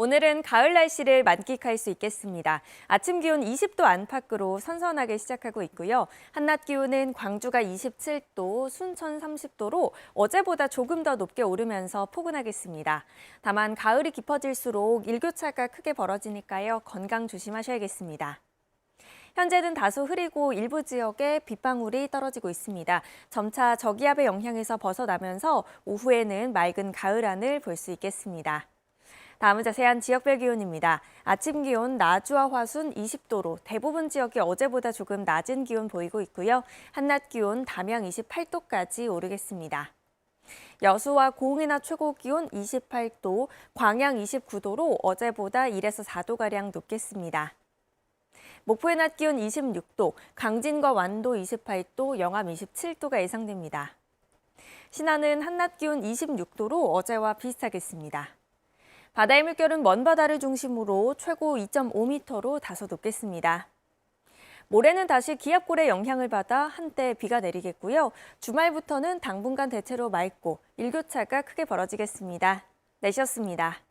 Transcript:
오늘은 가을 날씨를 만끽할 수 있겠습니다. 아침 기온 20도 안팎으로 선선하게 시작하고 있고요. 한낮 기온은 광주가 27도, 순천 30도로 어제보다 조금 더 높게 오르면서 포근하겠습니다. 다만 가을이 깊어질수록 일교차가 크게 벌어지니까요. 건강 조심하셔야겠습니다. 현재는 다소 흐리고 일부 지역에 빗방울이 떨어지고 있습니다. 점차 저기압의 영향에서 벗어나면서 오후에는 맑은 가을 하늘 볼 수 있겠습니다. 다음은 자세한 지역별 기온입니다. 아침 기온 나주와 화순 20도로 대부분 지역이 어제보다 조금 낮은 기온 보이고 있고요. 한낮 기온 담양 28도까지 오르겠습니다. 여수와 고흥이나 최고 기온 28도, 광양 29도로 어제보다 1에서 4도가량 높겠습니다. 목포의 낮 기온 26도, 강진과 완도 28도, 영암 27도가 예상됩니다. 신안은 한낮 기온 26도로 어제와 비슷하겠습니다. 바다의 물결은 먼 바다를 중심으로 최고 2.5m로 다소 높겠습니다. 모레는 다시 기압골의 영향을 받아 한때 비가 내리겠고요. 주말부터는 당분간 대체로 맑고 일교차가 크게 벌어지겠습니다. 내셨습니다.